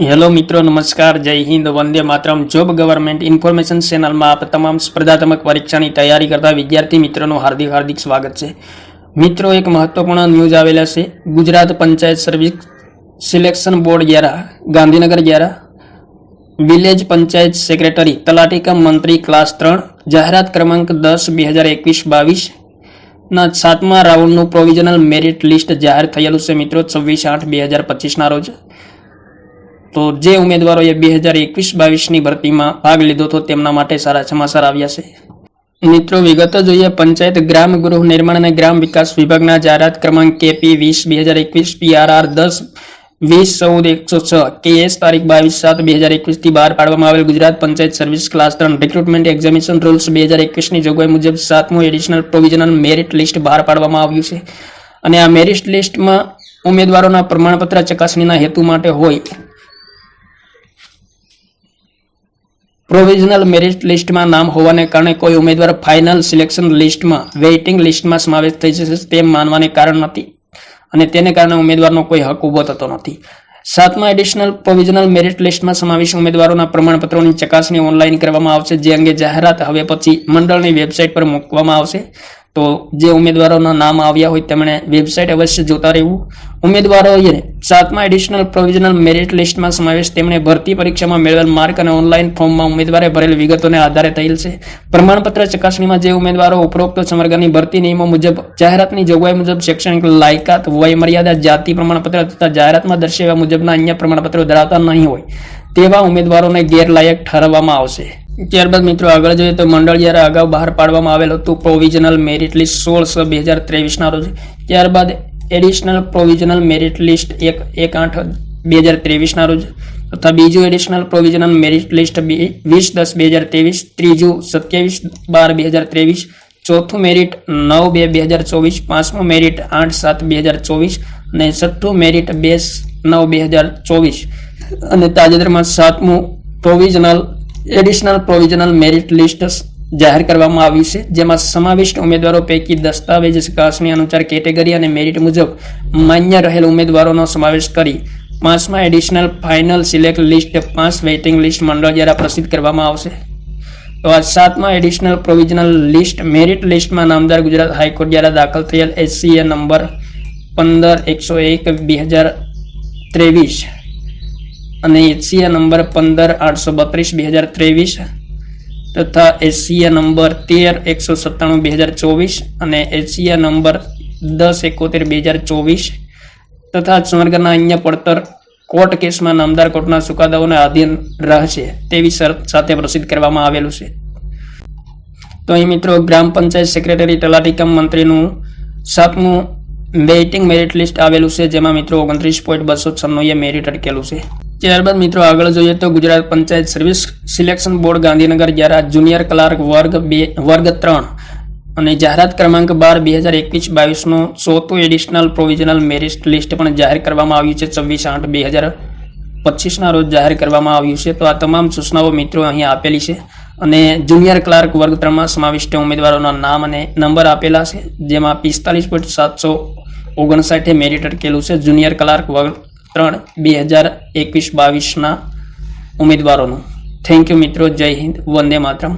Hello મિત્રો, નમસ્કાર, Jai Hind, Vande Mataram. Job government information ચેનલમાં આપ તમામ સ્પર્ધાત્મક પરીક્ષાની તૈયારી કરતા વિદ્યાર્થી મિત્રોનું હાર્દિક હાર્દિક સ્વાગત છે. મિત્રો, એક મહત્વપૂર્ણ ન્યૂઝ આવેલા છે. Gujarat panchayat service selection board દ્વારા, ગાંધીનગર દ્વારા, વિલેજ પંચાયત સેક્રેટરી, તલાટી કમ મંત્રી ક્લાસ ત્રણ, જાહેરાત ક્રમાંક દસ, બે હજાર એકવીસ, બાવીસ ના સાતમા રાઉન્ડનું પ્રોવિઝનલ મેરિટ લિસ્ટ જાહેર થયેલું છે. મિત્રો, છવ્વીસ આઠ, બે હજાર પચીસના રોજ. તો જે ઉમેદવારોએ બે હજાર એકવીસ બાવીસની ભરતીમાં ભાગ લીધો હતો તેમના માટે સારા સમાચાર આવ્યા છે. મિત્રો, વિગતો જોઈએ. પંચાયત ગ્રામ ગૃહ નિર્માણ અને ગ્રામ વિકાસ વિભાગના જાહેરાત ક્રમાંક કેપી વીસ બે હજાર એકવીસ પીઆરઆર દસ વીસ ચૌદ એકસો છ, કેએસ તારીખ બાવીસ સાત બે હજાર એકવીસથી બહાર પાડવામાં આવેલ ગુજરાત પંચાયત સર્વિસ ક્લાસ ત્રણ, રિક્રુટમેન્ટ એક્ઝામિનેશન રૂલ્સ બે હજાર એકવીસની જોગવાઈ મુજબ સાતમું એડિશનલ પ્રોવિઝનલ મેરિટ લિસ્ટ બહાર પાડવામાં આવ્યું છે. અને આ મેરિટ લિસ્ટમાં ઉમેદવારોના પ્રમાણપત્ર ચકાસણીના હેતુ માટે હોય પ્રોવિઝનલ મેરિટ લિસ્ટમાં નામ હોવાને કારણે કોઈ ઉમેદવાર ફાઇનલ સિલેક્શન લિસ્ટમાં વેઇટિંગ લિસ્ટમાં સમાવેશ થઈ જશે તેમ માનવાને કારણ નથી અને તેને કારણે ઉમેદવારનો કોઈ હક ઊભો થતો નથી. સાતમા એડિશનલ પ્રોવિઝનલ મેરિટ લિસ્ટમાં સમાવેશ ઉમેદવારોના પ્રમાણપત્રોની ચકાસણી ઓનલાઈન કરવામાં આવશે, જે અંગે જાહેરાત હવે પછી મંડળની વેબસાઇટ પર મૂકવામાં આવશે. તો જે ઉમેદવારોના નામ આવ્યા હોય તેમણે વેબસાઇટ અવશ્ય જોતા રહેવું. ઉમેદવારોએ સાતમા એડિશનલ પ્રોવિઝનલ મેરિટ લિસ્ટમાં સમાવેશ તેમણે ભરતી પરીક્ષામાં મેળવેલ માર્ક અને ઓનલાઈન ફોર્મમાં ઉમેદવારે ભરેલ વિગતોને આધારે થયેલ છે. પ્રમાણપત્ર ચકાસણીમાં જે ઉમેદવારો ઉપરોક્ત સંવર્ગની ભરતી નિયમો મુજબ, જાહેરાતની જોગવાઈ મુજબ શૈક્ષણિક લાયકાત, વય મર્યાદા, જાતિ પ્રમાણપત્ર તથા જાહેરાતમાં દર્શાવ્યા મુજબના અન્ય પ્રમાણપત્રો ધરાવતા નહીં હોય, તેવા ઉમેદવારોને ગેરલાયક ઠરવામાં આવશે. ત્યારબાદ મિત્રો આગળ જોઈએ તો મંડળ જ્યારે અગાઉ બહાર પાડવામાં આવેલ હતું પ્રોવિઝનલ મેરિટ લિસ્ટ સોળ છ બે હજાર ત્રેવીસના રોજ. ત્યારબાદ એડિશનલ પ્રોવિઝનલ મેરિટ લિસ્ટ એક એક આઠ બે હજાર ત્રેવીસના રોજ. તથા બીજું એડિશનલ પ્રોવિઝનલ મેરિટ લિસ્ટ વીસ દસ બે હજાર ત્રેવીસ. ત્રીજું સત્યાવીસ બાર બે હજાર ત્રેવીસ. ચોથું મેરિટ નવ બે બે હજાર ચોવીસ. પાંચમું મેરિટ આઠ સાત બે હજાર ચોવીસ. અને છઠ્ઠું મેરિટ બે, નવ બે હજાર ચોવીસ. અને તાજેતરમાં સાતમું provisional additional provisional merit list જાહેર કરવામાં આવી છે, જેમાં સમાવિષ્ટ ઉમેદવારો પૈકી દસ્તાવેજ ચકાસણી અનુસાર કેટેગરી અને મેરિટ મુજબ માન્ય રહેલ ઉમેદવારોનો સમાવેશ કરી પાંચમા એડિશનલ ફાઇનલ સિલેક્ટ લિસ્ટ પાંચ વેઇટિંગ લિસ્ટ મંડળ દ્વારા પ્રસિદ્ધ કરવામાં આવશે. તો આ સાતમા એડિશનલ પ્રોવિઝનલ લિસ્ટ મેરિટ લિસ્ટમાં નામદાર ગુજરાત હાઈકોર્ટ દ્વારા દાખલ થયેલ એસસીએ નંબર પંદર એકસો એક બે હજાર ત્રેવીસ અને એશિયા નંબર પંદર આઠસો બત્રીસ બે હજાર ત્રેવીસ તથા એશિયા નંબર તેર એકસો સત્તાણું બે હજાર ચોવીસ અને એશિયા નંબર દસ એકોતેર બે હજાર ચોવીસ તથા સ્વર્ગના અન્ય પડતર કોર્ટ કેસમાં નામદાર કોર્ટના ચુકાદાઓને આધીન રહેશે તેવી શરત સાથે પ્રસિદ્ધ કરવામાં આવેલું છે. તો અહીં મિત્રો ગ્રામ પંચાયત સેક્રેટરી તલાટીકમ મંત્રીનું સાતમું વેઇટિંગ મેરિટ લિસ્ટ આવેલું છે, જેમાં મિત્રો ઓગણત્રીસ પોઈન્ટ બસો છન્નુએ મેરિટ અટકેલું છે. ત્યારબાદ મિત્રો આગળ જોઈએ તો Gujarat panchayat service selection board Gandhinagar દ્વારા જુનિયર ક્લાર્ક વર્ગ બે, વર્ગ ત્રણ અને જાહેરાત ક્રમાંક બાર બે હજાર એકવીસ બાવીસનું ચોથું એડિશનલ પ્રોવિઝનલ મેરિટ લિસ્ટ પણ જાહેર કરવામાં આવ્યું છે. છવ્વીસ આઠ બે હજાર પચીસના રોજ જાહેર કરવામાં આવ્યું છે. તો આ તમામ સૂચનાઓ મિત્રો અહીં આપેલી છે અને જુનિયર ક્લાર્ક વર્ગ ત્રણમાં સમાવિષ્ટ ઉમેદવારોના નામ અને નંબર આપેલા છે, જેમાં પિસ્તાલીસ પોઈન્ટ સાતસો ઓગણસાઠે મેરિટ અટકેલું છે. જુનિયર ક્લાર્ક વર્ગ ત્રણ બે હજાર એકવીસ બાવીસના ઉમેદવારોનું. થેન્ક યુ મિત્રો. જય હિન્દ. વંદે માતરમ.